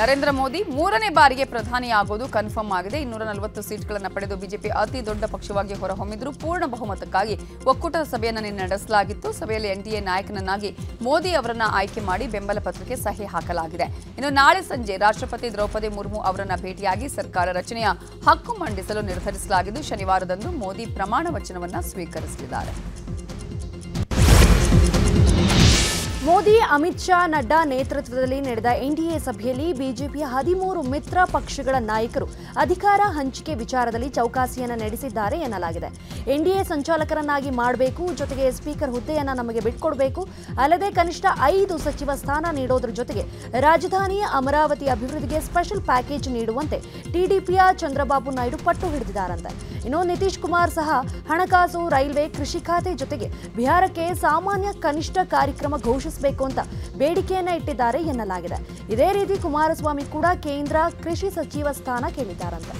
ನರೇಂದ್ರ ಮೋದಿ ಮೂರನೇ ಬಾರಿಗೆ ಪ್ರಧಾನಿಯಾಗೋದು ಕನ್ಫರ್ಮ್ ಆಗಿದೆ. ಇನ್ನೂರ ನಲವತ್ತು ಸೀಟ್ಗಳನ್ನು ಪಡೆದು ಬಿಜೆಪಿ ಅತಿ ದೊಡ್ಡ ಪಕ್ಷವಾಗಿ ಹೊರಹೊಮ್ಮಿದ್ರು. ಪೂರ್ಣ ಬಹುಮತಕ್ಕಾಗಿ ಒಕ್ಕೂಟದ ಸಭೆಯನ್ನು ನಿನ್ನೆ ನಡೆಸಲಾಗಿತ್ತು. ಸಭೆಯಲ್ಲಿ ಎನ್ಡಿಎ ನಾಯಕನನ್ನಾಗಿ ಮೋದಿ ಅವರನ್ನು ಆಯ್ಕೆ ಮಾಡಿ ಬೆಂಬಲ ಪತ್ರಕ್ಕೆ ಸಹಿ ಹಾಕಲಾಗಿದೆ. ಇನ್ನು ನಾಳೆ ಸಂಜೆ ರಾಷ್ಟ್ರಪತಿ ದ್ರೌಪದಿ ಮುರ್ಮು ಅವರನ್ನು ಭೇಟಿಯಾಗಿ ಸರ್ಕಾರ ರಚನೆಯ ಹಕ್ಕು ಮಂಡಿಸಲು ನಿರ್ಧರಿಸಲಾಗಿದ್ದು, ಶನಿವಾರದಂದು ಮೋದಿ ಪ್ರಮಾಣ ವಚನವನ್ನು ಸ್ವೀಕರಿಸಲಿದ್ದಾರೆ. ಮೋದಿ, ಅಮಿತ್ ಶಾ, ನಡ್ಡಾ ನೇತೃತ್ವದಲ್ಲಿ ನಡೆದ ಎನ್ಡಿಎ ಸಭೆಯಲ್ಲಿ ಬಿಜೆಪಿಯ ಹದಿಮೂರು ಮಿತ್ರ ಪಕ್ಷಗಳ ನಾಯಕರು ಅಧಿಕಾರ ಹಂಚಿಕೆ ವಿಚಾರದಲ್ಲಿ ಚೌಕಾಸಿಯನ್ನು ನಡೆಸಿದ್ದಾರೆ ಎನ್ನಲಾಗಿದೆ. ಎನ್ಡಿಎ ಸಂಚಾಲಕರನ್ನಾಗಿ ಮಾಡಬೇಕು, ಜೊತೆಗೆ ಸ್ಪೀಕರ್ ಹುದ್ದೆಯನ್ನು ನಮಗೆ ಬಿಟ್ಕೊಡಬೇಕು, ಅಲ್ಲದೆ ಕನಿಷ್ಠ ಐದು ಸಚಿವ ಸ್ಥಾನ ನೀಡೋದ್ರ ಜೊತೆಗೆ ರಾಜಧಾನಿ ಅಮರಾವತಿ ಅಭಿವೃದ್ಧಿಗೆ ಸ್ಪೆಷಲ್ ಪ್ಯಾಕೇಜ್ ನೀಡುವಂತೆ ಟಿಡಿಪಿಯ ಚಂದ್ರಬಾಬು ನಾಯ್ಡು ಪಟ್ಟು ಹಿಡಿದಿದ್ದಾರಂತೆ. ಇನ್ನು ನಿತೀಶ್ ಕುಮಾರ್ ಸಹ ಹಣಕಾಸು, ರೈಲ್ವೆ, ಕೃಷಿ ಖಾತೆ ಜೊತೆಗೆ ಬಿಹಾರಕ್ಕೆ ಸಾಮಾನ್ಯ ಕನಿಷ್ಠ ಕಾರ್ಯಕ್ರಮ ಘೋಷಿಸಬೇಕು ಅಂತ ಬೇಡಿಕೆಯನ್ನ ಇಟ್ಟಿದ್ದಾರೆ ಎನ್ನಲಾಗಿದೆ. ಇದೇ ರೀತಿ ಕುಮಾರಸ್ವಾಮಿ ಕೂಡ ಕೇಂದ್ರ ಕೃಷಿ ಸಚಿವ ಸ್ಥಾನ ಕೇಳಿದ್ದಾರಂತೆ.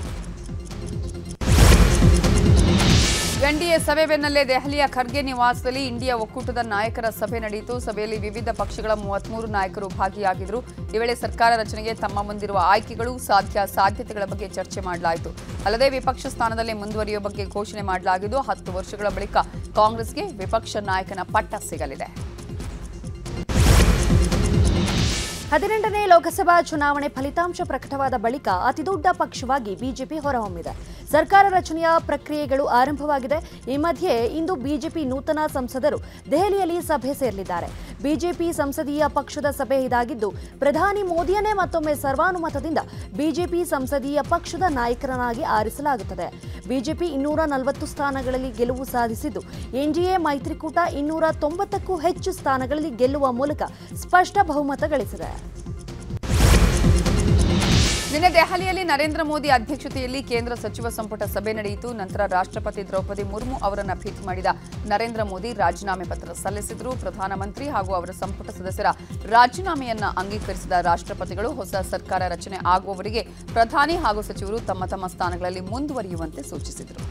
ಎನ್ಡಿಎ ಸಭೆ ಬೆನ್ನಲ್ಲೇ ದೆಹಲಿಯ ಖರ್ಗೆ ನಿವಾಸದಲ್ಲಿ ಇಂಡಿಯಾ ಒಕ್ಕೂಟದ ನಾಯಕರ ಸಭೆ ನಡೆಯಿತು. ಸಭೆಯಲ್ಲಿ ವಿವಿಧ ಪಕ್ಷಗಳ ಮೂವತ್ಮೂರು ನಾಯಕರು ಭಾಗಿಯಾಗಿದ್ದರು ಈ ವೇಳೆ ಸರ್ಕಾರ ರಚನೆಗೆ ತಮ್ಮ ಮುಂದಿರುವ ಆಯ್ಕೆಗಳು ಸಾಧ್ಯ ಸಾಧ್ಯತೆಗಳ ಬಗ್ಗೆ ಚರ್ಚೆ ಮಾಡಲಾಯಿತು. ಅಲ್ಲದೆ ವಿಪಕ್ಷ ಸ್ಥಾನದಲ್ಲಿ ಮುಂದುವರಿಯುವ ಬಗ್ಗೆ ಘೋಷಣೆ ಮಾಡಲಾಗಿದ್ದು, ಹತ್ತು ವರ್ಷಗಳ ಬಳಿಕ ಕಾಂಗ್ರೆಸ್ಗೆ ವಿಪಕ್ಷ ನಾಯಕನ ಪಟ್ಟ ಸಿಗಲಿದೆ. ಹದಿನೆಂಟನೇ ಲೋಕಸಭಾ ಚುನಾವಣೆ ಫಲಿತಾಂಶ ಪ್ರಕಟವಾದ ಬಳಿಕ ಅತಿದೊಡ್ಡ ಪಕ್ಷವಾಗಿ ಬಿಜೆಪಿ ಹೊರಹೊಮ್ಮಿದೆ. ಸರ್ಕಾರ ರಚನೆಯ ಪ್ರಕ್ರಿಯೆಗಳು ಆರಂಭವಾಗಿದೆ. ಈ ಮಧ್ಯೆ ಇಂದು ಬಿಜೆಪಿ ನೂತನ ಸಂಸದರು ದೆಹಲಿಯಲ್ಲಿ ಸಭೆ ಸೇರಲಿದ್ದಾರೆ. ಬಿಜೆಪಿ ಸಂಸದೀಯ ಪಕ್ಷದ ಸಭೆ ಇದಾಗಿದ್ದು, ಪ್ರಧಾನಿ ಮೋದಿಯನ್ನೇ ಮತ್ತೊಮ್ಮೆ ಸರ್ವಾನುಮತದಿಂದ ಬಿಜೆಪಿ ಸಂಸದೀಯ ಪಕ್ಷದ ನಾಯಕರನ್ನಾಗಿ ಆರಿಸಲಾಗುತ್ತದೆ. ಬಿಜೆಪಿ ಇನ್ನೂರ ನಲವತ್ತು ಸ್ಥಾನಗಳಲ್ಲಿ ಗೆಲುವು ಸಾಧಿಸಿದ್ದು, ಎನ್ಡಿಎ ಮೈತ್ರಿಕೂಟ ಇನ್ನೂರ ತೊಂಬತ್ತಕ್ಕೂ ಹೆಚ್ಚು ಸ್ಥಾನಗಳಲ್ಲಿ ಗೆಲ್ಲುವ ಮೂಲಕ ಸ್ಪಷ್ಟ ಬಹುಮತ ಗಳಿಸಿದೆ. ನಿನ್ನೆ ದೆಹಲಿಯಲ್ಲಿ ನರೇಂದ್ರ ಮೋದಿ ಅಧ್ಯಕ್ಷತೆಯಲ್ಲಿ ಕೇಂದ್ರ ಸಚಿವ ಸಂಪುಟ ಸಭೆ ನಡೆಯಿತು. ನಂತರ ರಾಷ್ಟ್ರಪತಿ ದ್ರೌಪದಿ ಮುರ್ಮು ಅವರನ್ನು ಭೇಟಿ ಮಾಡಿದ ನರೇಂದ್ರ ಮೋದಿ ರಾಜೀನಾಮೆ ಪತ್ರ ಸಲ್ಲಿಸಿದರು. ಪ್ರಧಾನಮಂತ್ರಿ ಹಾಗೂ ಅವರ ಸಂಪುಟ ಸದಸ್ಯರ ರಾಜೀನಾಮೆಯನ್ನು ಅಂಗೀಕರಿಸಿದ ರಾಷ್ಟ್ರಪತಿಗಳು ಹೊಸ ಸರ್ಕಾರ ರಚನೆ ಆಗುವವರೆಗೆ ಪ್ರಧಾನಿ ಹಾಗೂ ಸಚಿವರು ತಮ್ಮ ತಮ್ಮ ಸ್ಥಾನಗಳಲ್ಲಿ ಮುಂದುವರಿಯುವಂತೆ ಸೂಚಿಸಿದರು.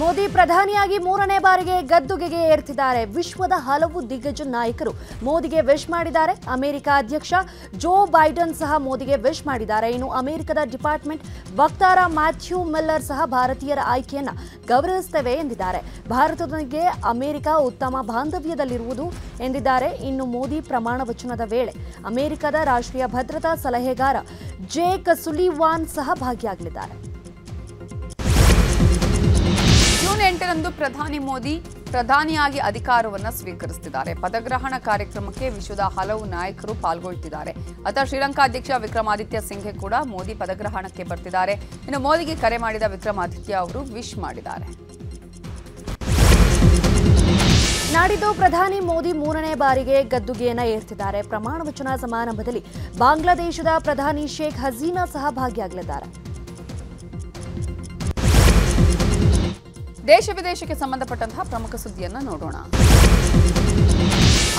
ಮೋದಿ ಪ್ರಧಾನಿಯಾಗಿ ಮೂರನೇ ಬಾರಿಗೆ ಗದ್ದುಗೆಗೆ ಏರ್ತಿದ್ದಾರೆ. ವಿಶ್ವದ ಹಲವು ದಿಗ್ಗಜ ನಾಯಕರು ಮೋದಿಗೆ ವಿಶ್ ಮಾಡಿದ್ದಾರೆ. ಅಮೆರಿಕ ಅಧ್ಯಕ್ಷ ಜೋ ಬೈಡನ್ ಸಹ ಮೋದಿಗೆ ವಿಶ್ ಮಾಡಿದ್ದಾರೆ. ಇನ್ನು ಅಮೆರಿಕದ ಡಿಪಾರ್ಟ್ಮೆಂಟ್ ವಕ್ತಾರ ಮ್ಯಾಥ್ಯೂ ಮಿಲ್ಲರ್ ಸಹ ಭಾರತೀಯರ ಆಯ್ಕೆಯನ್ನು ಗೌರವಿಸುತ್ತೇವೆ ಎಂದಿದ್ದಾರೆ. ಭಾರತದೊಂದಿಗೆ ಅಮೆರಿಕ ಉತ್ತಮ ಬಾಂಧವ್ಯದಲ್ಲಿರುವುದು ಎಂದಿದ್ದಾರೆ. ಇನ್ನು ಮೋದಿ ಪ್ರಮಾಣ ವಚನದ ವೇಳೆ ಅಮೆರಿಕದ ರಾಷ್ಟ್ರೀಯ ಭದ್ರತಾ ಸಲಹೆಗಾರ ಜೇಕ್ ಸುಲಿವಾನ್ ಸಹ ಭಾಗಿಯಾಗಲಿದ್ದಾರೆ. ಜೂನ್ ಎಂಟರಂದು ಪ್ರಧಾನಿ ಮೋದಿ ಪ್ರಧಾನಿಯಾಗಿ ಅಧಿಕಾರವನ್ನು ಸ್ವೀಕರಿಸುತ್ತಿದ್ದಾರೆ ಪದಗ್ರಹಣ ಕಾರ್ಯಕ್ರಮಕ್ಕೆ ವಿಶ್ವದ ಹಲವು ನಾಯಕರು ಪಾಲ್ಗೊಳ್ತಿದ್ದಾರೆ. ಅತ ಶ್ರೀಲಂಕಾ ಅಧ್ಯಕ್ಷ ವಿಕ್ರಮಾದಿತ್ಯ ಸಿಂಘೆ ಕೂಡ ಮೋದಿ ಪದಗ್ರಹಣಕ್ಕೆ ಬರ್ತಿದ್ದಾರೆ. ಇನ್ನು ಮೋದಿಗೆ ಕರೆ ಮಾಡಿದ ವಿಕ್ರಮಾದಿತ್ಯ ಅವರು ವಿಶ್ ಮಾಡಿದ್ದಾರೆ. ನಾಡಿದ್ದು ಪ್ರಧಾನಿ ಮೋದಿ ಮೂರನೇ ಬಾರಿಗೆ ಗದ್ದುಗೆಯನ್ನ ಏರ್ತಿದ್ದಾರೆ. ಪ್ರಮಾಣ ವಚನ ಸಮಾರಂಭದಲ್ಲಿ ಬಾಂಗ್ಲಾದೇಶದ ಪ್ರಧಾನಿ ಶೇಖ್ ಹಸೀನಾ ಸಹ ದೇಶ ವಿದೇಶಕ್ಕೆ ಸಂಬಂಧಪಟ್ಟಂತಹ ಪ್ರಮುಖ ಸುದ್ದಿಯನ್ನು ನೋಡೋಣ.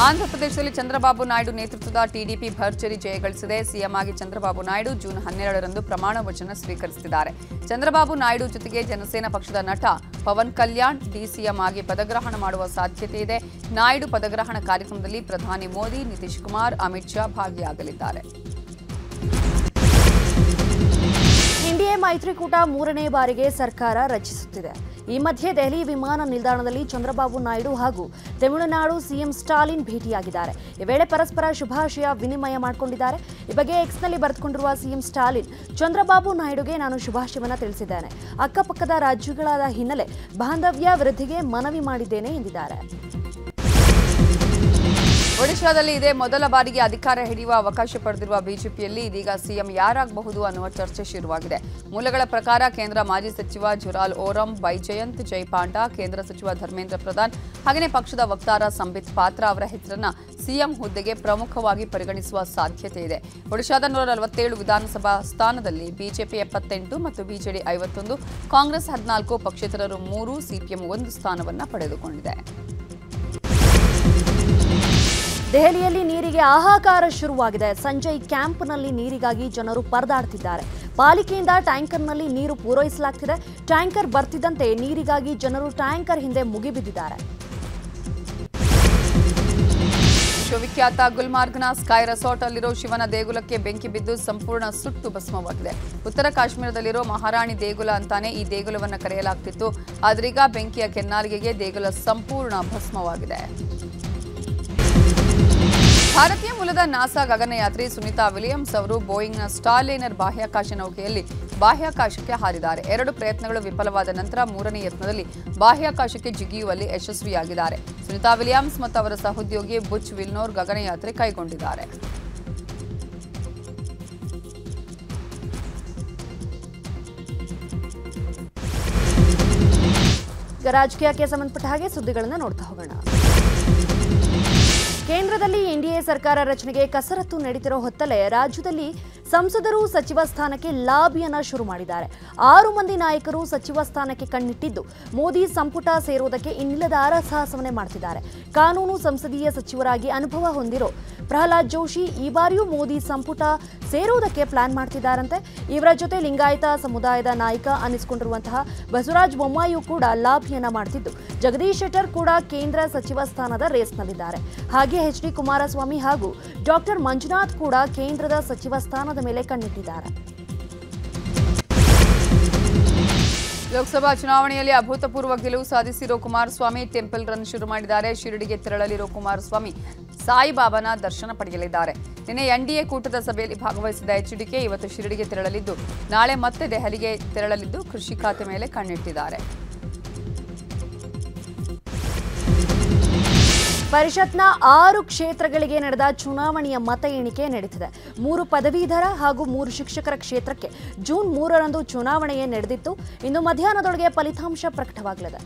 ಆಂಧ್ರಪ್ರದೇಶದಲ್ಲಿ ಚಂದ್ರಬಾಬು ನಾಯ್ಡು ನೇತೃತ್ವದ ಟಿಡಿಪಿ ಭರ್ಜರಿ ಜಯಗಳಿಸಿದೆ ಸಿಎಂ ಆಗಿ ಚಂದ್ರಬಾಬು ನಾಯ್ಡು ಜೂನ್ ಹನ್ನೆರಡರಂದು ಪ್ರಮಾಣ ವಚನ ಸ್ವೀಕರಿಸಿದ್ದಾರೆ. ಚಂದ್ರಬಾಬು ನಾಯ್ಡು ಜೊತೆಗೆ ಜನಸೇನಾ ಪಕ್ಷದ ನಟ ಪವನ್ ಕಲ್ಯಾಣ್ ಡಿಸಿಎಂ ಆಗಿ ಪದಗ್ರಹಣ ಮಾಡುವ ಸಾಧ್ಯತೆ ಇದೆ. ನಾಯ್ಡು ಪದಗ್ರಹಣ ಕಾರ್ಯಕ್ರಮದಲ್ಲಿ ಪ್ರಧಾನಿ ಮೋದಿ, ನಿತೀಶ್ ಕುಮಾರ್, ಅಮಿತ್ ಶಾ ಭಾಗಿಯಾಗಲಿದ್ದಾರೆ. ಮೈತ್ರಿಕೂಟ ಮೂರನೇ ಬಾರಿಗೆ ಸರ್ಕಾರ ರಚಿಸುತ್ತಿದೆ. ಈ ಮಧ್ಯೆ ದೆಹಲಿ ವಿಮಾನ ನಿಲ್ದಾಣದಲ್ಲಿ ಚಂದ್ರಬಾಬು ನಾಯ್ಡು ಹಾಗೂ ತಮಿಳುನಾಡು ಸಿಎಂ ಸ್ಟಾಲಿನ್ ಭೇಟಿಯಾಗಿದ್ದಾರೆ. ಈ ವೇಳೆ ಪರಸ್ಪರ ಶುಭಾಶಯ ವಿನಿಮಯ ಮಾಡಿಕೊಂಡಿದ್ದಾರೆ. ಈ ಬಗ್ಗೆ ಎಕ್ಸ್ನಲ್ಲಿ ಬರೆದುಕೊಂಡಿರುವ ಸಿಎಂ ಸ್ಟಾಲಿನ್, ಚಂದ್ರಬಾಬು ನಾಯ್ಡುಗೆ ನಾನು ಶುಭಾಶಯವನ್ನು ತಿಳಿಸಿದ್ದೇನೆ. ಅಕ್ಕಪಕ್ಕದ ರಾಜ್ಯಗಳಾದ ಹಿನ್ನೆಲೆ ಬಾಂಧವ್ಯ ವೃದ್ಧಿಗೆ ಮನವಿ ಮಾಡಿದ್ದೇನೆ ಎಂದಿದ್ದಾರೆ. ಒಡಿಶಾದಲ್ಲಿ ಇದೇ. ಮೊದಲ ಬಾರಿಗೆ ಅಧಿಕಾರ ಹಿಡಿಯುವ ಅವಕಾಶ ಪಡೆದಿರುವ ಬಿಜೆಪಿಯಲ್ಲಿ ಇದೀಗ ಸಿಎಂ ಯಾರಾಗಬಹುದು ಅನ್ನುವ ಚರ್ಚೆ ಶುರುವಾಗಿದೆ. ಮೂಲಗಳ ಪ್ರಕಾರ ಕೇಂದ್ರ ಮಾಜಿ ಸಚಿವ ಜುರಾಲ್ ಓರಂ, ಬೈಜಯಂತ್ ಜೈಪಾಂಡ, ಕೇಂದ್ರ ಸಚಿವ ಧರ್ಮೇಂದ್ರ ಪ್ರಧಾನ್, ಹಾಗೆಯೇ ಪಕ್ಷದ ವಕ್ತಾರ ಸಂಬಿತ್ ಪಾತ್ರ ಅವರ ಹೆಸರನ್ನ ಸಿಎಂ ಹುದ್ದೆಗೆ ಪ್ರಮುಖವಾಗಿ ಪರಿಗಣಿಸುವ ಸಾಧ್ಯತೆ ಇದೆ. ಒಡಿಶಾದ ನೂರ ನಲವತ್ತೇಳು ವಿಧಾನಸಭಾ ಸ್ಥಾನದಲ್ಲಿ ಬಿಜೆಪಿ ಎಪ್ಪತ್ತೆಂಟು ಮತ್ತು ಬಿಜೆಡಿ ಐವತ್ತೊಂದು, ಕಾಂಗ್ರೆಸ್ ಹದಿನಾಲ್ಕು, ಪಕ್ಷೇತರರು ಮೂರು, ಸಿಪಿಎಂ ಒಂದು ಸ್ಥಾನವನ್ನು ಪಡೆದುಕೊಂಡಿದೆ. ದೆಹಲಿಯಲ್ಲಿ ನೀರಿಗೆ ಹಾಹಾಕಾರ ಶುರುವಾಗಿದೆ. ಸಂಜಯ್ ಕ್ಯಾಂಪ್ನಲ್ಲಿ ನೀರಿಗಾಗಿ ಜನರು ಪರದಾಡ್ತಿದ್ದಾರೆ. ಪಾಲಿಕೆಯಿಂದ ಟ್ಯಾಂಕರ್ನಲ್ಲಿ ನೀರು ಪೂರೈಸಲಾಗ್ತಿದೆ. ಟ್ಯಾಂಕರ್ ಬರ್ತಿದ್ದಂತೆ ನೀರಿಗಾಗಿ ಜನರು ಟ್ಯಾಂಕರ್ ಹಿಂದೆ ಮುಗಿಬಿದ್ದಿದ್ದಾರೆ. ವಿಶ್ವವಿಖ್ಯಾತ ಗುಲ್ಮಾರ್ಗ್ನ ಸ್ಕೈ ರೆಸಾರ್ಟ್ ಅಲ್ಲಿರೋ ಶಿವನ ದೇಗುಲಕ್ಕೆ ಬೆಂಕಿ ಬಿದ್ದು ಸಂಪೂರ್ಣ ಸುಟ್ಟು ಭಸ್ಮವಾಗಿದೆ. ಉತ್ತರ ಕಾಶ್ಮೀರದಲ್ಲಿರೋ ಮಹಾರಾಣಿ ದೇಗುಲ ಅಂತಾನೆ ಈ ದೇಗುಲವನ್ನು ಕರೆಯಲಾಗ್ತಿತ್ತು. ಆದ್ರೀಗ ಬೆಂಕಿಯ ಕೆನ್ನಾಲಿಗೆಗೆ ದೇಗುಲ ಸಂಪೂರ್ಣ ಭಸ್ಮವಾಗಿದೆ. ಭಾರತೀಯ ಮೂಲದ ನಾಸಾ ಗಗನಯಾತ್ರಿ ಸುನಿತಾ ವಿಲಿಯಮ್ಸ್ ಅವರು ಬೋಯಿಂಗ್ನ ಸ್ಟಾರ್ಲೈನರ್ ಬಾಹ್ಯಾಕಾಶ ನೌಕೆಯಲ್ಲಿ ಬಾಹ್ಯಾಕಾಶಕ್ಕೆ ಹಾರಿದ್ದಾರೆ. ಎರಡು ಪ್ರಯತ್ನಗಳು ವಿಫಲವಾದ ನಂತರ ಮೂರನೇ ಯತ್ನದಲ್ಲಿ ಬಾಹ್ಯಾಕಾಶಕ್ಕೆ ಜಿಗಿಯುವಲ್ಲಿ ಯಶಸ್ವಿಯಾಗಿದ್ದಾರೆ. ಸುನಿತಾ ವಿಲಿಯಮ್ಸ್ ಮತ್ತು ಅವರ ಸಹೋದ್ಯೋಗಿ ಬುಚ್ ವಿಲ್ನೋರ್ ಗಗನಯಾತ್ರೆ ಕೈಗೊಂಡಿದ್ದಾರೆ. ರಾಜಕೀಯಕ್ಕೆ ಸಂಬಂಧಪಟ್ಟ ಹಾಗೆ ಸುದ್ದಿಗಳನ್ನು ನೋಡ್ತಾ ಹೋಗೋಣ. ಕೇಂದ್ರದಲ್ಲಿ ಎನ್ಡಿಎ ಸರ್ಕಾರ ರಚನೆಗೆ ಕಸರತ್ತು ನಡೀತಿರೋ ಹೊತ್ತಲೇ ರಾಜ್ಯದಲ್ಲಿ ಸಂಸದರು ಸಚಿವ ಸ್ಥಾನಕ್ಕೆ ಲಾಬಿಯನ್ನ ಶುರು ಮಾಡಿದ್ದಾರೆ. ಆರು ಮಂದಿ ನಾಯಕರು ಸಚಿವ ಸ್ಥಾನಕ್ಕೆ ಕಣ್ಣಿಟ್ಟಿದ್ದು. ಮೋದಿ ಸಂಪುಟ ಸೇರುವುದಕ್ಕೆ ಇನ್ನಿಲ್ಲದ ಅರಸಾಹಸವನ್ನೇ ಮಾಡ್ತಿದ್ದಾರೆ. ಕಾನೂನು ಸಂಸದೀಯ ಸಚಿವರಾಗಿ ಅನುಭವ ಹೊಂದಿರೋ ಪ್ರಹ್ಲಾದ್ ಜೋಶಿ ಈ ಬಾರಿಯೂ ಮೋದಿ ಸಂಪುಟ ಸೇರುವುದಕ್ಕೆ ಪ್ಲಾನ್ ಮಾಡ್ತಿದ್ದಾರಂತೆ. ಇವರ ಜೊತೆ ಲಿಂಗಾಯತ ಸಮುದಾಯದ ನಾಯಕ ಅನಿಸಿಕೊಂಡಿರುವಂತಹ ಬಸವರಾಜ ಬೊಮ್ಮಾಯಿಯು ಕೂಡ ಲಾಭಿಯನ್ನ ಮಾಡ್ತಿದ್ದು. ಜಗದೀಶ್ ಶೆಟ್ಟರ್ ಕೂಡ ಕೇಂದ್ರ ಸಚಿವ ಸ್ಥಾನದ ರೇಸ್ನಲ್ಲಿದ್ದಾರೆ. ಹಾಗೆ ಎಚ್ ಡಿ ಕುಮಾರಸ್ವಾಮಿ ಹಾಗೂ ಡಾಕ್ಟರ್ ಮಂಜುನಾಥ್ ಕೂಡ ಕೇಂದ್ರದ ಸಚಿವ ಸ್ಥಾನದ ಮೇಲೆ ಕಣ್ಣಿಟ್ಟಿದ್ದಾರೆ. ಲೋಕಸಭಾ ಚುನಾವಣೆಯಲ್ಲಿ ಅಭೂತಪೂರ್ವ ಗೆಲುವು ಸಾಧಿಸಿರೋ ಕುಮಾರಸ್ವಾಮಿ ಟೆಂಪಲ್ ರನ್ ಶುರು ಮಾಡಿದ್ದಾರೆ. ಶಿರಡಿಗೆ ತೆರಳಲಿರೋ ಕುಮಾರಸ್ವಾಮಿ ಸಾಯಿಬಾಬಾನ ದರ್ಶನ ಪಡೆಯಲಿದ್ದಾರೆ. ನಿನ್ನೆ ಎನ್ಡಿಎ ಕೂಟದ ಸಭೆಯಲ್ಲಿ ಭಾಗವಹಿಸಿದ ಎಚ್ಡಿಕೆ ಇವತ್ತು ಶಿರಡಿಗೆ ತೆರಳಲಿದ್ದು, ನಾಳೆ ಮತ್ತೆ ದೆಹಲಿಗೆ ತೆರಳಲಿದ್ದು ಕೃಷಿ ಖಾತೆ ಮೇಲೆ ಕಣ್ಣಿಟ್ಟಿದ್ದಾರೆ. ಪರಿಷತ್ನ ಆರು ಕ್ಷೇತ್ರಗಳಿಗೆ ನಡೆದ ಚುನಾವಣೆಯ ಮತ ಎಣಿಕೆ ನಡೆದಿದೆ ಮೂರು ಪದವೀಧರ ಹಾಗೂ ಮೂರು ಶಿಕ್ಷಕರ ಕ್ಷೇತ್ರಕ್ಕೆ ಜೂನ್ ಮೂರರಂದು ಚುನಾವಣೆಯೇ ನಡೆದಿತ್ತು. ಇನ್ನು ಮಧ್ಯಾಹ್ನದೊಳಗೆ ಫಲಿತಾಂಶ ಪ್ರಕಟವಾಗಲಿದೆ.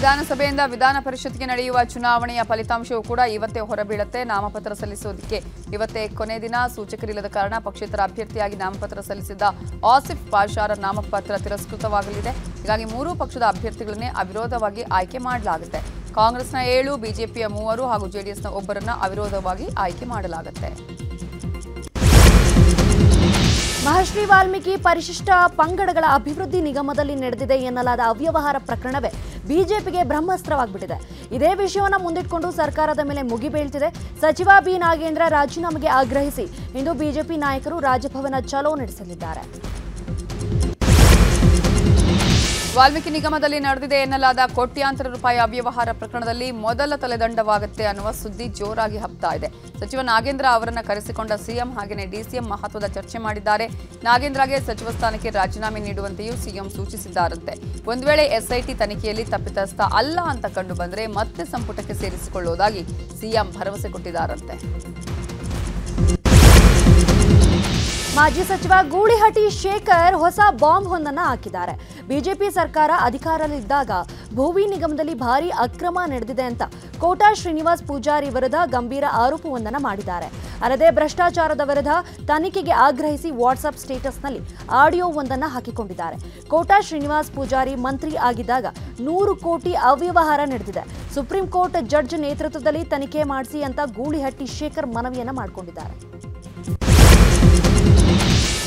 ವಿಧಾನಸಭೆಯಿಂದ ವಿಧಾನ ಪರಿಷತ್ಗೆ ನಡೆಯುವ ಚುನಾವಣೆಯ ಫಲಿತಾಂಶವೂ ಕೂಡ ಇವತ್ತೇ ಹೊರಬೀಳತ್ತೆ. ನಾಮಪತ್ರ ಸಲ್ಲಿಸೋದಕ್ಕೆ ಇವತ್ತೇ ಕೊನೆ ದಿನ. ಸೂಚಕರಿಲ್ಲದ ಕಾರಣ ಪಕ್ಷೇತರ ಅಭ್ಯರ್ಥಿಯಾಗಿ ನಾಮಪತ್ರ ಸಲ್ಲಿಸಿದ್ದ ಆಸಿಫ್ ಪಾಷಾರ ನಾಮಪತ್ರ ತಿರಸ್ಕೃತವಾಗಲಿದೆ. ಹೀಗಾಗಿ ಮೂರೂ ಪಕ್ಷದ ಅಭ್ಯರ್ಥಿಗಳನ್ನೇ ಅವಿರೋಧವಾಗಿ ಆಯ್ಕೆ ಮಾಡಲಾಗುತ್ತೆ. ಕಾಂಗ್ರೆಸ್ನ ಏಳು, ಬಿಜೆಪಿಯ ಮೂವರು ಹಾಗೂ ಜೆಡಿಎಸ್ನ ಒಬ್ಬರನ್ನ ಅವಿರೋಧವಾಗಿ ಆಯ್ಕೆ ಮಾಡಲಾಗುತ್ತೆ. ಮಹರ್ಷಿ ವಾಲ್ಮೀಕಿ ಪರಿಶಿಷ್ಟ ಪಂಗಡಗಳ ಅಭಿವೃದ್ಧಿ ನಿಗಮದಲ್ಲಿ ನಡೆದಿದೆ ಎನ್ನಲಾದ ಅವ್ಯವಹಾರ ಪ್ರಕರಣವೇ ಬಿಜೆಪಿಗೆ ಬ್ರಹ್ಮಾಸ್ತ್ರವಾಗಿಬಿಟ್ಟಿದೆ. ಇದೇ ವಿಷಯವನ್ನು ಮುಂದಿಟ್ಕೊಂಡು ಸರ್ಕಾರದ ಮೇಲೆ ಮುಗಿಬೀಳ್ತಿದೆ. ಸಚಿವ ಬಿ ನಾಗೇಂದ್ರ ರಾಜೀನಾಮೆಗೆ ಆಗ್ರಹಿಸಿ ಇಂದು ಬಿಜೆಪಿ ನಾಯಕರು ರಾಜಭವನ ಚಲೋ ನಡೆಸಲಿದ್ದಾರೆ. ವಾಲ್ಮೀಕಿ ನಿಗಮದಲ್ಲಿ ನಡೆದಿದೆ ಎನ್ನಲಾದ ಕೋಟ್ಯಾಂತರ ರೂಪಾಯಿ ಅವ್ಯವಹಾರ ಪ್ರಕರಣದಲ್ಲಿ ಮೊದಲ ತಲೆದಂಡವಾಗುತ್ತೆ ಅನ್ನುವ ಸುದ್ದಿ ಜೋರಾಗಿ ಹಬ್ತಾ ಇದೆ. ಸಚಿವ ನಾಗೇಂದ್ರ ಅವರನ್ನು ಕರೆಸಿಕೊಂಡ ಸಿಎಂ ಹಾಗೆಯೇ ಡಿಸಿಎಂ ಮಹತ್ವದ ಚರ್ಚೆ ಮಾಡಿದ್ದಾರೆ. ನಾಗೇಂದ್ರಗೆ ಸಚಿವ ಸ್ಥಾನಕ್ಕೆ ರಾಜೀನಾಮೆ ನೀಡುವಂತೆಯೂ ಸಿಎಂ ಸೂಚಿಸಿದ್ದಾರಂತೆ. ಒಂದು ವೇಳೆ ಎಸ್ಐಟಿ ತನಿಖೆಯಲ್ಲಿ ತಪ್ಪಿತಸ್ಥ ಅಲ್ಲ ಅಂತ ಕಂಡು ಬಂದರೆ ಮತ್ತೆ ಸಂಪುಟಕ್ಕೆ ಸೇರಿಸಿಕೊಳ್ಳುವುದಾಗಿ ಸಿಎಂ ಭರವಸೆ ಕೊಟ್ಟಿದ್ದಾರಂತೆ. ಮಾಜಿ ಸಚಿವ ಗೂಳಿಹಟ್ಟಿ ಶೇಖರ್ ಹೊಸ ಬಾಂಬ್ ಒಂದನ್ನು ಹಾಕಿದ್ದಾರೆ. ಬಿಜೆಪಿ ಸರ್ಕಾರ ಅಧಿಕಾರದಲ್ಲಿದ್ದಾಗ ಭೂವಿ ನಿಗಮದಲ್ಲಿ ಭಾರಿ ಅಕ್ರಮ ನಡೆದಿದೆ ಅಂತ ಕೋಟಾ ಶ್ರೀನಿವಾಸ್ ಪೂಜಾರಿ ವಿರುದ್ಧ ಗಂಭೀರ ಆರೋಪವೊಂದನ್ನು ಮಾಡಿದ್ದಾರೆ. ಅಲ್ಲದೆ ಭ್ರಷ್ಟಾಚಾರದ ವಿರುದ್ಧ ತನಿಖೆಗೆ ಆಗ್ರಹಿಸಿ ವಾಟ್ಸ್ಆಪ್ ಸ್ಟೇಟಸ್ನಲ್ಲಿ ಆಡಿಯೋವೊಂದನ್ನು ಹಾಕಿಕೊಂಡಿದ್ದಾರೆ. ಕೋಟಾ ಶ್ರೀನಿವಾಸ್ ಪೂಜಾರಿ ಮಂತ್ರಿ ಆಗಿದ್ದಾಗ ನೂರು ಕೋಟಿ ಅವ್ಯವಹಾರ ನಡೆದಿದೆ. ಸುಪ್ರೀಂ ಕೋರ್ಟ್ ಜಡ್ಜ್ ನೇತೃತ್ವದಲ್ಲಿ ತನಿಖೆ ಮಾಡಿಸಿ ಅಂತ ಗೂಳಿಹಟ್ಟಿ ಶೇಖರ್ ಮನವಿಯನ್ನು ಮಾಡಿಕೊಂಡಿದ್ದಾರೆ.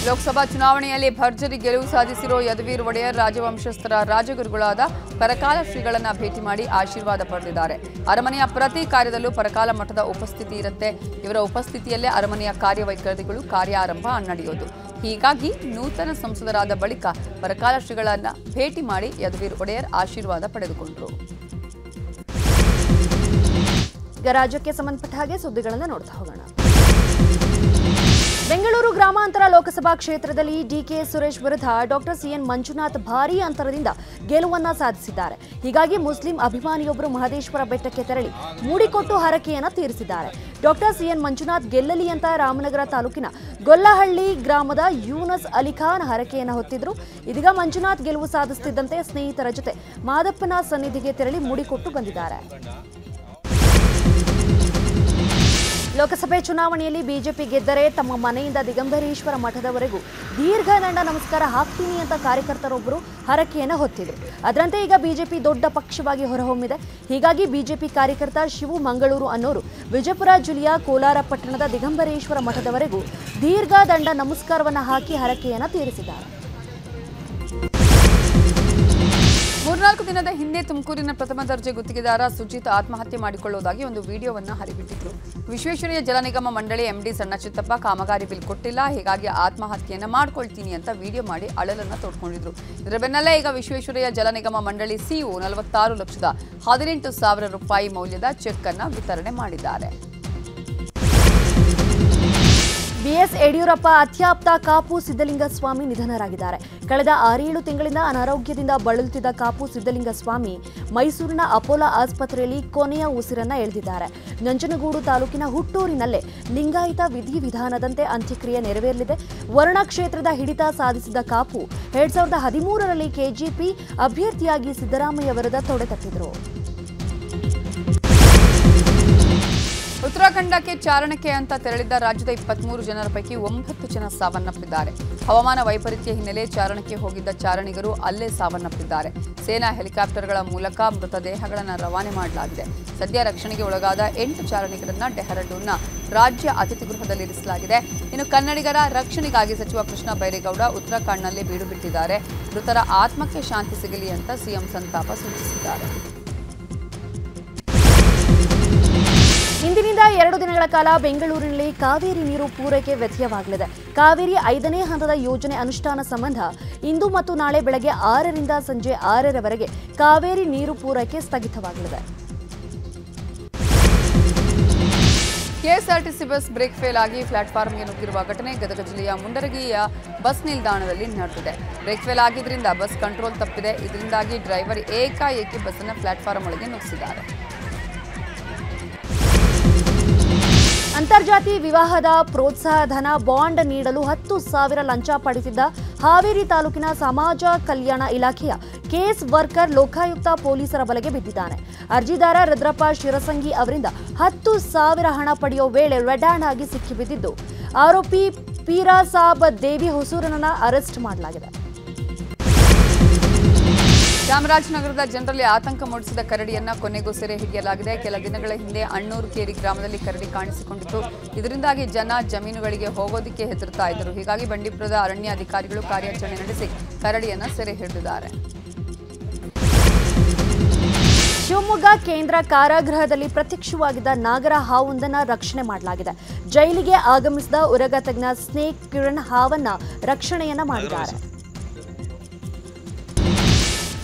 ಲೋಕಸಭಾ ಚುನಾವಣೆಯಲ್ಲಿ ಭರ್ಜರಿ ಗೆಲುವು ಸಾಧಿಸಿರೋ ಯದುವೀರ್ ಒಡೆಯರ್ ರಾಜವಂಶಸ್ಥರ ರಾಜಗುರುಗಳಾದ ಪರಕಾಲ ಶ್ರೀಗಳನ್ನ ಭೇಟಿ ಮಾಡಿ ಆಶೀರ್ವಾದ ಪಡೆದಿದ್ದಾರೆ. ಅರಮನೆಯ ಪ್ರತಿ ಕಾರ್ಯದಲ್ಲೂ ಪರಕಾಲ ಮಠದ ಉಪಸ್ಥಿತಿ ಇರುತ್ತೆ. ಇವರ ಉಪಸ್ಥಿತಿಯಲ್ಲೇ ಅರಮನೆಯ ಕಾರ್ಯವೈಖರಿಗಳು ಕಾರ್ಯಾರಂಭ ನಡೆಯೋದು. ಹೀಗಾಗಿ ನೂತನ ಸಂಸದರಾದ ಬಳಿಕ ಪರಕಾಲ ಶ್ರೀಗಳನ್ನ ಭೇಟಿ ಮಾಡಿ ಯದುವೀರ್ ಒಡೆಯರ್ ಆಶೀರ್ವಾದ ಪಡೆದುಕೊಂಡರು. ಈಗ ರಾಜ್ಯಕ್ಕೆ ಸಂಬಂಧಪಟ್ಟ ಹಾಗೆ ಸುದ್ದಿಗಳನ್ನು ನೋಡ್ತಾ ಹೋಗೋಣ. ಬೆಂಗಳೂರು ಗ್ರಾಮಾಂತರ ಲೋಕಸಭಾ ಕ್ಷೇತ್ರದಲ್ಲಿ ಡಿಕೆ ಸುರೇಶ್ ವಿರುದ್ಧ ಡಾಕ್ಟರ್ ಸಿಎನ್ ಮಂಜುನಾಥ್ ಭಾರೀ ಅಂತರದಿಂದ ಗೆಲುವನ್ನ ಸಾಧಿಸಿದ್ದಾರೆ. ಹೀಗಾಗಿ ಮುಸ್ಲಿಂ ಅಭಿಮಾನಿಯೊಬ್ಬರು ಮಹದೇಶ್ವರ ಬೆಟ್ಟಕ್ಕೆ ತೆರಳಿ ಮೂಡಿಕೊಟ್ಟು ಹರಕೆಯನ್ನು ತೀರಿಸಿದ್ದಾರೆ. ಡಾಕ್ಟರ್ ಸಿಎನ್ ಮಂಜುನಾಥ್ ಗೆಲ್ಲಲಿ ಅಂತ ರಾಮನಗರ ತಾಲೂಕಿನ ಗೊಲ್ಲಹಳ್ಳಿ ಗ್ರಾಮದ ಯೂನಸ್ ಅಲಿಖಾನ್ ಹರಕೆಯನ್ನು ಹೊತ್ತಿದ್ರು. ಇದೀಗ ಮಂಜುನಾಥ್ ಗೆಲುವು ಸಾಧಿಸುತ್ತಿದ್ದಂತೆ ಸ್ನೇಹಿತರ ಜೊತೆ ಮಾದಪ್ಪನ ಸನ್ನಿಧಿಗೆ ತೆರಳಿ ಮೂಡಿಕೊಟ್ಟು ಬಂದಿದ್ದಾರೆ. ಲೋಕಸಭೆ ಚುನಾವಣೆಯಲ್ಲಿ ಬಿಜೆಪಿ ಗೆದ್ದರೆ ತಮ್ಮ ಮನೆಯಿಂದ ದಿಗಂಬರೇಶ್ವರ ಮಠದವರೆಗೂ ದೀರ್ಘದಂಡ ನಮಸ್ಕಾರ ಹಾಕ್ತೀನಿ ಅಂತ ಕಾರ್ಯಕರ್ತರೊಬ್ಬರು ಹರಕೆಯನ್ನು ಹೊತ್ತಿದೆ. ಅದರಂತೆ ಈಗ ಬಿಜೆಪಿ ದೊಡ್ಡ ಪಕ್ಷವಾಗಿ ಹೊರಹೊಮ್ಮಿದೆ. ಹೀಗಾಗಿ ಬಿಜೆಪಿ ಕಾರ್ಯಕರ್ತ ಶಿವು ಮಂಗಳೂರು ಅನ್ನೋರು ವಿಜಯಪುರ ಜಿಲ್ಲೆಯ ಕೋಲಾರ ಪಟ್ಟಣದ ದಿಗಂಬರೇಶ್ವರ ಮಠದವರೆಗೂ ದೀರ್ಘದಂಡ ನಮಸ್ಕಾರವನ್ನು ಹಾಕಿ ಹರಕೆಯನ್ನು ತೀರಿಸಿದ್ದಾರೆ. ಮೂರ್ನಾಲ್ಕು ದಿನದ ಹಿಂದೆ ತುಮಕೂರಿನ ಪ್ರಥಮ ದರ್ಜೆ ಗುತ್ತಿಗೆದಾರ ಸುಜಿತ್ ಆತ್ಮಹತ್ಯೆ ಮಾಡಿಕೊಳ್ಳುವುದಾಗಿ ಒಂದು ವಿಡಿಯೋವನ್ನು ಹರಿಬಿಟ್ಟಿದ್ರು. ವಿಶ್ವೇಶ್ವರಯ್ಯ ಜಲ ನಿಗಮ ಮಂಡಳಿ ಎಂಡಿ ಸಣ್ಣ ಚಿತ್ತಪ್ಪ ಕಾಮಗಾರಿ ಬಿಲ್ ಕೊಟ್ಟಿಲ್ಲ, ಹೀಗಾಗಿ ಆತ್ಮಹತ್ಯೆಯನ್ನು ಮಾಡ್ಕೊಳ್ತೀನಿ ಅಂತ ವಿಡಿಯೋ ಮಾಡಿ ಅಳಲನ್ನು ತೋಡ್ಕೊಂಡಿದ್ರು. ಇದರ ಬೆನ್ನಲ್ಲೇ ಈಗ ವಿಶ್ವೇಶ್ವರಯ್ಯ ಜಲ ನಿಗಮ ಮಂಡಳಿ ಸಿಇಒ ನಲವತ್ತಾರು ಲಕ್ಷದ ಹದಿನೆಂಟು ಸಾವಿರ ರೂಪಾಯಿ ಮೌಲ್ಯದ ಚೆಕ್ ಅನ್ನು ವಿತರಣೆ ಮಾಡಿದ್ದಾರೆ. ಬಿಎಸ್ ಯಡಿಯೂರಪ್ಪ ಅತ್ಯಾಪ್ತ ಕಾಪು ಸಿದ್ದಲಿಂಗ ಸ್ವಾಮಿ ನಿಧನರಾಗಿದ್ದಾರೆ. ಕಳೆದ ಆರೇಳು ತಿಂಗಳಿಂದ ಅನಾರೋಗ್ಯದಿಂದ ಬಳಲುತ್ತಿದ್ದ ಕಾಪು ಸಿದ್ದಲಿಂಗ ಸ್ವಾಮಿ ಮೈಸೂರಿನ ಅಪೋಲೋ ಆಸ್ಪತ್ರೆಯಲ್ಲಿ ಕೊನೆಯ ಉಸಿರನ್ನ ಎಳೆದಿದ್ದಾರೆ. ನಂಜನಗೂಡು ತಾಲೂಕಿನ ಹುಟ್ಟೂರಿನಲ್ಲೇ ಲಿಂಗಾಯತ ವಿಧಿವಿಧಾನದಂತೆ ಅಂತ್ಯಕ್ರಿಯೆ ನೆರವೇರಲಿದೆ. ವರ್ಣ ಕ್ಷೇತ್ರದ ಹಿಡಿತ ಸಾಧಿಸಿದ ಕಾಪು ಎರಡ್ ಸಾವಿರದ ಹದಿಮೂರರಲ್ಲಿ ಕೆಜಿಪಿ ಅಭ್ಯರ್ಥಿಯಾಗಿ ಸಿದ್ದರಾಮಯ್ಯ ವಿರುದ್ಧ ತೊಡೆತಟ್ಟಿದ್ರು ಉತ್ತರಾಖಂಡಕ್ಕೆ ಚಾರಣಕ್ಕೆ ಅಂತ ತೆರಳಿದ್ದ ರಾಜ್ಯದ ಇಪ್ಪತ್ಮೂರು ಜನರ ಪೈಕಿ ಒಂಬತ್ತು ಜನ ಸಾವನ್ನಪ್ಪಿದ್ದಾರೆ. ಹವಾಮಾನ ವೈಪರೀತ್ಯ ಹಿನ್ನೆಲೆ ಚಾರಣಕ್ಕೆ ಹೋಗಿದ್ದ ಚಾರಣಿಗರು ಅಲ್ಲೇ ಸಾವನ್ನಪ್ಪಿದ್ದಾರೆ. ಸೇನಾ ಹೆಲಿಕಾಪ್ಟರ್ಗಳ ಮೂಲಕ ಮೃತದೇಹಗಳನ್ನು ರವಾನೆ ಮಾಡಲಾಗಿದೆ. ಸದ್ಯ ರಕ್ಷಣೆಗೆ ಒಳಗಾದ ಎಂಟು ಚಾರಣಿಗರನ್ನ ಡೆಹರಡೂನ್ನ ರಾಜ್ಯ ಅತಿಥಿ ಗೃಹದಲ್ಲಿರಿಸಲಾಗಿದೆ ಇನ್ನು ಕನ್ನಡಿಗರ ರಕ್ಷಣೆಗಾಗಿ ಸಚಿವ ಕೃಷ್ಣ ಬೈರೇಗೌಡ ಉತ್ತರಾಖಂಡ್ನಲ್ಲಿ ಬೀಡು ಬಿಟ್ಟಿದ್ದಾರೆ ಮೃತರ ಆತ್ಮಕ್ಕೆ ಶಾಂತಿ ಸಿಗಲಿ ಅಂತ ಸಿಎಂ ಸಂತಾಪ ಸೂಚಿಸಿದ್ದಾರೆ. ಇಂದಿನಿಂದ ಎರಡು ದಿನಗಳ ಕಾಲ ಬೆಂಗಳೂರಿನಲ್ಲಿ ಕಾವೇರಿ ನೀರು ಪೂರೈಕೆ ವ್ಯತ್ಯಯವಾಗಲಿದೆ. ಕಾವೇರಿ ಐದನೇ ಹಂತದ ಯೋಜನೆ ಅನುಷ್ಠಾನ ಸಂಬಂಧ ಇಂದು ಮತ್ತು ನಾಳೆ ಬೆಳಗ್ಗೆ ಆರರಿಂದ ಸಂಜೆ ಆರರವರೆಗೆ ಕಾವೇರಿ ನೀರು ಪೂರೈಕೆ ಸ್ಥಗಿತವಾಗಲಿದೆ. ಕೆಎಸ್ಆರ್ಟಿಸಿ ಬಸ್ ಬ್ರೇಕ್ ಫೇಲ್ ಆಗಿ ಪ್ಲಾಟ್ಫಾರ್ಮ್ಗೆ ನುಗ್ಗಿರುವ ಘಟನೆ ಗದಗ ಜಿಲ್ಲೆಯ ಮುಂಡರಗಿಯ ಬಸ್ ನಿಲ್ದಾಣದಲ್ಲಿ ನಡೆದಿದೆ. ಬ್ರೇಕ್ ಫೇಲ್ ಆಗಿದ್ದರಿಂದ ಬಸ್ ಕಂಟ್ರೋಲ್ ತಪ್ಪಿದೆ. ಇದರಿಂದಾಗಿ ಡ್ರೈವರ್ ಏಕಾಏಕಿ ಬಸ್ಸನ್ನು ಪ್ಲಾಟ್ಫಾರ್ಮ್ ಒಳಗೆ ನುಗ್ಗಿಸಿದ್ದಾರೆ. ಅಂತರ್ಜಾತಿ ವಿವಾಹದ ಪ್ರೋತ್ಸಾಹಧನ ಬಾಂಡ್ ನೀಡಲು ಹತ್ತು ಸಾವಿರ ಲಂಚ ಪಡೆದಿದ್ದ ಹಾವೇರಿ ತಾಲೂಕಿನ ಸಮಾಜ ಕಲ್ಯಾಣ ಇಲಾಖೆಯ ಕೇಸ್ ವರ್ಕರ್ ಲೋಕಾಯುಕ್ತ ಪೊಲೀಸರ ಬಲೆಗೆ ಬಿದ್ದಿದ್ದಾನೆ. ಅರ್ಜಿದಾರ ರುದ್ರಪ್ಪ ಶಿರಸಂಗಿ ಅವರಿಂದ ಹತ್ತು ಸಾವಿರ ಹಣ ಪಡೆಯುವ ವೇಳೆ ರೆಡ್ ಹ್ಯಾಂಡ್ ಆಗಿ ಸಿಕ್ಕಿಬಿದ್ದಿದ್ದು. ಆರೋಪಿ ಪೀರಾಸಾಬ್ ದೇವಿ ಹೊಸೂರನನ್ನ ಅರೆಸ್ಟ್ ಮಾಡಲಾಗಿದೆ. ಚಾಮರಾಜನಗರದ ಜನರಲ್ಲಿ ಆತಂಕ ಮೂಡಿಸಿದ ಕರಡಿಯನ್ನ ಕೊನೆಗೂ ಸೆರೆ ಹಿಡಿಯಲಾಗಿದೆ. ಕೆಲ ದಿನಗಳ ಹಿಂದೆ ಅಣ್ಣೂರು ಕೇರಿ ಗ್ರಾಮದಲ್ಲಿ ಕರಡಿ ಕಾಣಿಸಿಕೊಂಡಿತ್ತು. ಇದರಿಂದಾಗಿ ಜನ ಜಮೀನುಗಳಿಗೆ ಹೋಗೋದಕ್ಕೆ ಹೆದರ್ತಾ ಇದ್ದರು. ಹೀಗಾಗಿ ಬಂಡೀಪುರದ ಅರಣ್ಯ ಅಧಿಕಾರಿಗಳು ಕಾರ್ಯಾಚರಣೆ ನಡೆಸಿ ಕರಡಿಯನ್ನ ಸೆರೆ ಹಿಡಿದಿದ್ದಾರೆ. ಶಿವಮೊಗ್ಗ ಕೇಂದ್ರ ಕಾರಾಗೃಹದಲ್ಲಿ ಪ್ರತ್ಯಕ್ಷವಾಗಿದ್ದ ನಾಗರ ಹಾವೊಂದನ್ನು ರಕ್ಷಣೆ ಮಾಡಲಾಗಿದೆ. ಜೈಲಿಗೆ ಆಗಮಿಸಿದ ಉರಗ ತಜ್ಞ ಸ್ನೇಕ್ ಕಿರಣ್ ಹಾವನ್ನ ರಕ್ಷಣೆಯನ್ನ ಮಾಡಿದ್ದಾರೆ.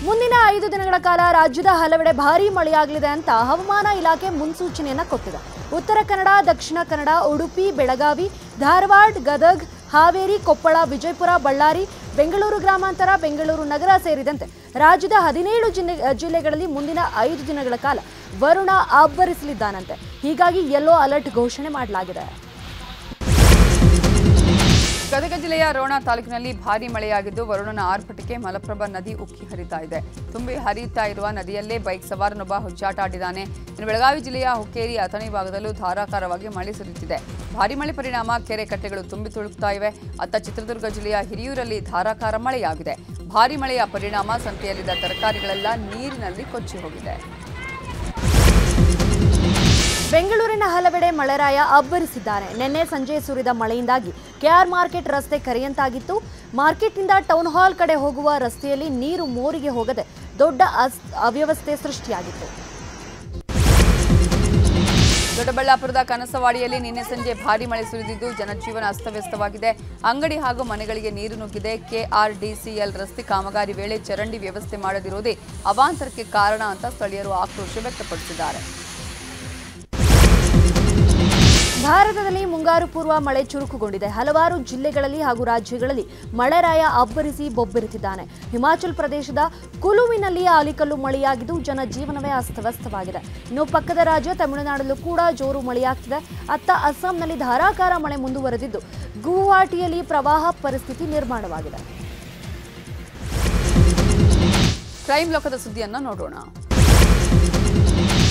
ಮುಂದಿನ ಐದು ದಿನಗಳ ಕಾಲ ರಾಜ್ಯದ ಹಲವೆಡೆ ಭಾರೀ ಮಳೆಯಾಗಲಿದೆ ಅಂತ ಹವಾಮಾನ ಇಲಾಖೆ ಮುನ್ಸೂಚನೆಯನ್ನು ಕೊಟ್ಟಿದೆ. ಉತ್ತರ ಕನ್ನಡ, ದಕ್ಷಿಣ ಕನ್ನಡ, ಉಡುಪಿ, ಬೆಳಗಾವಿ, ಧಾರವಾಡ, ಗದಗ್, ಹಾವೇರಿ, ಕೊಪ್ಪಳ, ವಿಜಯಪುರ, ಬಳ್ಳಾರಿ, ಬೆಂಗಳೂರು ಗ್ರಾಮಾಂತರ, ಬೆಂಗಳೂರು ನಗರ ಸೇರಿದಂತೆ ರಾಜ್ಯದ ಹದಿನೇಳು ಜಿಲ್ಲೆ, ಜಿಲ್ಲೆಗಳಲ್ಲಿ ಮುಂದಿನ ಐದು ದಿನಗಳ ಕಾಲ ವರುಣ ಅಬ್ಬರಿಸಲಿದ್ದಾನಂತೆ. ಹೀಗಾಗಿ ಯೆಲ್ಲೋ ಅಲರ್ಟ್ ಘೋಷಣೆ ಮಾಡಲಾಗಿದೆ. ಗದಗ ಜಿಲ್ಲೆಯ ರೋಣ ತಾಲೂಕಿನಲ್ಲಿ ಭಾರಿ ಮಳೆಯಾಗಿದ್ದು ವರುಣನ ಆರ್ಭಟಕ್ಕೆ ಮಲಪ್ರಭಾ ನದಿ ಉಕ್ಕಿ ಹರಿತಾ ಇದೆ. ತುಂಬಿ ಹರಿಯುತ್ತಾ ಇರುವ ನದಿಯಲ್ಲೇ ಬೈಕ್ ಸವಾರನೊಬ್ಬ ಹುಚ್ಚಾಟ ಆಡಿದ್ದಾನೆ. ಇನ್ನು ಬೆಳಗಾವಿ ಜಿಲ್ಲೆಯ ಹುಕ್ಕೇರಿ ಅಥಣಿ ಭಾಗದಲ್ಲೂ ಧಾರಾಕಾರವಾಗಿ ಮಳೆ ಸುರಿಯುತ್ತಿದೆ. ಭಾರಿ ಮಳೆ ಪರಿಣಾಮ, ಕೆರೆ ಕಟ್ಟೆಗಳು ತುಂಬಿ ತುಳುಕ್ತಾ ಇವೆ. ಅತ್ತ ಚಿತ್ರದುರ್ಗ ಜಿಲ್ಲೆಯ ಹಿರಿಯೂರಲ್ಲಿ ಧಾರಾಕಾರ ಮಳೆಯಾಗಿದೆ. ಭಾರಿ ಮಳೆಯ ಪರಿಣಾಮ, ಸಂತೆಯಲ್ಲಿದ್ದ ತರಕಾರಿಗಳೆಲ್ಲ ನೀರಿನಲ್ಲಿ ಕೊಚ್ಚಿ ಹೋಗಿದೆ. ಬೆಂಗಳೂರಿನ ಹಲವೆಡೆ ಮಳೆರಾಯ ಅಬ್ಬರಿಸಿದ್ದಾರೆ. ನಿನ್ನೆ ಸಂಜೆ ಸುರಿದ ಮಳೆಯಿಂದಾಗಿ ಕೆಆರ್ ಮಾರ್ಕೆಟ್ ರಸ್ತೆ ಕರೆಯಂತಾಗಿತ್ತು. ಮಾರ್ಕೆಟ್ನಿಂದ ಟೌನ್ ಹಾಲ್ ಕಡೆ ಹೋಗುವ ರಸ್ತೆಯಲ್ಲಿ ನೀರು ಮೋರಿಗೆ ಹೋಗದೆ ದೊಡ್ಡ ಅವ್ಯವಸ್ಥೆ ಸೃಷ್ಟಿಯಾಗಿತ್ತು. ದೊಡ್ಡಬಳ್ಳಾಪುರದ ಕನಸವಾಡಿಯಲ್ಲಿ ನಿನ್ನೆ ಸಂಜೆ ಭಾರೀ ಮಳೆ ಸುರಿದಿದ್ದು ಜನಜೀವನ ಅಸ್ತವ್ಯಸ್ತವಾಗಿದೆ. ಅಂಗಡಿ ಹಾಗೂ ಮನೆಗಳಿಗೆ ನೀರು ನುಗ್ಗಿದೆ. ಕೆಆರ್ಡಿಸಿಎಲ್ ರಸ್ತೆ ಕಾಮಗಾರಿ ವೇಳೆ ಚರಂಡಿ ವ್ಯವಸ್ಥೆ ಮಾಡದಿರುವುದೇ ಅವಾಂತರಕ್ಕೆ ಕಾರಣ ಅಂತ ಸ್ಥಳೀಯರು ಆಕ್ರೋಶ ವ್ಯಕ್ತಪಡಿಸಿದ್ದಾರೆ. ಭಾರತದಲ್ಲಿ ಮುಂಗಾರು ಪೂರ್ವ ಮಳೆ ಚುರುಕುಗೊಂಡಿದೆ. ಹಲವಾರು ಜಿಲ್ಲೆಗಳಲ್ಲಿ ಹಾಗೂ ರಾಜ್ಯಗಳಲ್ಲಿ ಮಳೆರಾಯ ಅಬ್ಬರಿಸಿ ಬೊಬ್ಬೆರುತ್ತಿದ್ದಾನೆ ಹಿಮಾಚಲ ಪ್ರದೇಶದ ಕುಲುವಿನಲ್ಲಿ ಆಲಿಕಲ್ಲು ಮಳೆಯಾಗಿದ್ದು ಜನಜೀವನವೇ ಅಸ್ತವ್ಯಸ್ತವಾಗಿದೆ. ಇನ್ನು ಪಕ್ಕದ ರಾಜ್ಯ ತಮಿಳುನಾಡಲ್ಲೂ ಕೂಡ ಜೋರು ಮಳೆಯಾಗ್ತಿದೆ. ಅತ್ತ ಅಸ್ಸಾಂನಲ್ಲಿ ಧಾರಾಕಾರ ಮಳೆ ಮುಂದುವರೆದಿದ್ದು, ಗುವಾಹಟಿಯಲ್ಲಿ ಪ್ರವಾಹ ಪರಿಸ್ಥಿತಿ ನಿರ್ಮಾಣವಾಗಿದೆ. ಕ್ರೈಮ್ ಲೋಕದ ಸುದ್ದಿಯನ್ನು ನೋಡೋಣ.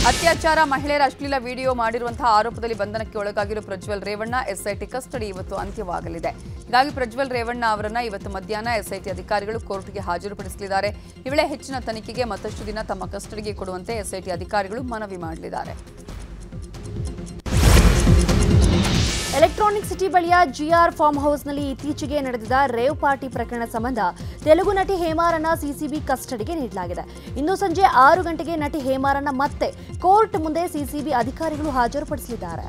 ಅತ್ಯಾಚಾರ, ಮಹಿಳೆಯರ ಅಶ್ಲೀಲ ವಿಡಿಯೋ ಮಾಡಿರುವಂತಹ ಆರೋಪದಲ್ಲಿ ಬಂಧನಕ್ಕೆ ಒಳಗಾಗಿರುವ ಪ್ರಜ್ವಲ್ ರೇವಣ್ಣ, ಎಸ್ಐಟಿ ಕಸ್ಟಡಿ ಇವತ್ತು ಅಂತ್ಯವಾಗಲಿದೆ. ಹೀಗಾಗಿ ಪ್ರಜ್ವಲ್ ರೇವಣ್ಣ ಅವರನ್ನ ಇವತ್ತು ಮಧ್ಯಾಹ್ನ ಎಸ್ಐಟಿ ಅಧಿಕಾರಿಗಳು ಕೋರ್ಟ್ಗೆ ಹಾಜರುಪಡಿಸಲಿದ್ದಾರೆ. ಈ ಹೆಚ್ಚಿನ ತನಿಖೆಗೆ ಮತ್ತಷ್ಟು ದಿನ ತಮ್ಮ ಕಸ್ಟಡಿಗೆ ಕೊಡುವಂತೆ ಎಸ್ಐಟಿ ಅಧಿಕಾರಿಗಳು ಮನವಿ ಮಾಡಲಿದ್ದಾರೆ. ಎಲೆಕ್ಟ್ರಾನಿಕ್ ಸಿಟಿ ಬಳಿಯ ಜಿಆರ್ ಫಾರ್ಮ್ ಹೌಸ್ನಲ್ಲಿ ಇತ್ತೀಚೆಗೆ ನಡೆದಿದ್ದ ರೇವ್ ಪಾರ್ಟಿ ಪ್ರಕರಣ ಸಂಬಂಧ ತೆಲುಗು ನಟಿ ಹೇಮಾರನ್ನ ಸಿಸಿಬಿ ಕಸ್ಟಡಿಗೆ ನೀಡಲಾಗಿದೆ. ಇಂದು ಸಂಜೆ ಆರು ಗಂಟೆಗೆ ನಟಿ ಹೇಮಾರನ್ನ ಮತ್ತೆ ಕೋರ್ಟ್ ಮುಂದೆ ಸಿಸಿಬಿ ಅಧಿಕಾರಿಗಳು ಹಾಜರುಪಡಿಸಲಿದ್ದಾರೆ.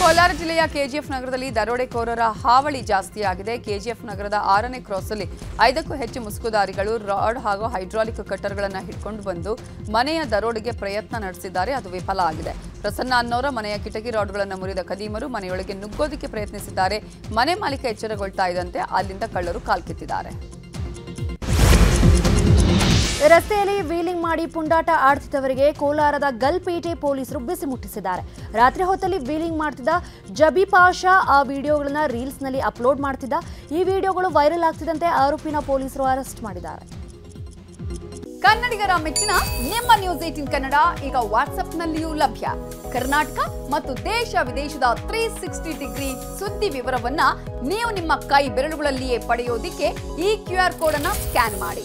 ಕೋಲಾರ ಜಿಲ್ಲೆಯ ಕೆಜಿಎಫ್ ನಗರದಲ್ಲಿ ದರೋಡೆಕೋರರ ಹಾವಳಿ ಜಾಸ್ತಿಯಾಗಿದೆ ಕೆಜಿಎಫ್ ನಗರದ ಆರನೇ ಕ್ರಾಸಲ್ಲಿ ಐದಕ್ಕೂ ಹೆಚ್ಚು ಮುಸುಕುದಾರಿಗಳು, ರಾಡ್ ಹಾಗೂ ಹೈಡ್ರಾಲಿಕ್ ಕಟ್ಟರ್ಗಳನ್ನು ಹಿಡ್ಕೊಂಡು ಬಂದು ಮನೆಯ ದರೋಡೆಗೆ ಪ್ರಯತ್ನ ನಡೆಸಿದ್ದಾರೆ. ಅದು ವಿಫಲ ಆಗಿದೆ. ಪ್ರಸನ್ನ ಅನ್ನೋರ ಮನೆಯ ಕಿಟಕಿ ರಾಡ್ಗಳನ್ನು ಮುರಿದ ಕದೀಮರು ಮನೆಯೊಳಗೆ ನುಗ್ಗೋದಕ್ಕೆ ಪ್ರಯತ್ನಿಸಿದ್ದಾರೆ. ಮನೆ ಮಾಲೀಕ ಎಚ್ಚರಗೊಳ್ತಾ ಇದ್ದಂತೆ ಅಲ್ಲಿಂದ ಕಳ್ಳರು ಕಾಲ್ಕಿತ್ತಿದ್ದಾರೆ. ರಸ್ತೆಯಲ್ಲಿ ವೀಲಿಂಗ್ ಮಾಡಿ ಪುಂಡಾಟ ಆಡ್ತಿದ್ದವರಿಗೆ ಕೋಲಾರದ ಗಲ್ಪೇಟೆ ಪೊಲೀಸರು ಬಿಸಿ ಮುಟ್ಟಿಸಿದ್ದಾರೆ. ರಾತ್ರಿ ಹೊತ್ತಲ್ಲಿ ವೀಲಿಂಗ್ ಮಾಡ್ತಿದ್ದ ಜಬಿ ಪಾಷಾ ಆ ವಿಡಿಯೋಗಳನ್ನ ರೀಲ್ಸ್ನಲ್ಲಿ ಅಪ್ಲೋಡ್ ಮಾಡ್ತಿದ್ದ. ಈ ವಿಡಿಯೋಗಳು ವೈರಲ್ ಆಗ್ತಿದ್ದಂತೆ ಆರೋಪಿನ ಪೊಲೀಸರು ಅರೆಸ್ಟ್ ಮಾಡಿದ್ದಾರೆ. ಕನ್ನಡಿಗರ ಮೆಚ್ಚಿನ ನಿಮ್ಮ ನ್ಯೂಸ್ ಏಟಿನ್ ಕನ್ನಡ ಈಗ ವಾಟ್ಸ್ಆಪ್ನಲ್ಲಿಯೂ ಲಭ್ಯ. ಕರ್ನಾಟಕ ಮತ್ತು ದೇಶ ವಿದೇಶದ ತ್ರೀ ಸಿಕ್ಸ್ಟಿ ಡಿಗ್ರಿ ಸುದ್ದಿ ವಿವರವನ್ನ ನೀವು ನಿಮ್ಮ ಕೈ ಬೆರಳುಗಳಲ್ಲಿಯೇ ಪಡೆಯೋದಿಕ್ಕೆ ಈ ಕ್ಯೂ ಆರ್ ಕೋಡ್ ಅನ್ನ ಸ್ಕ್ಯಾನ್ ಮಾಡಿ.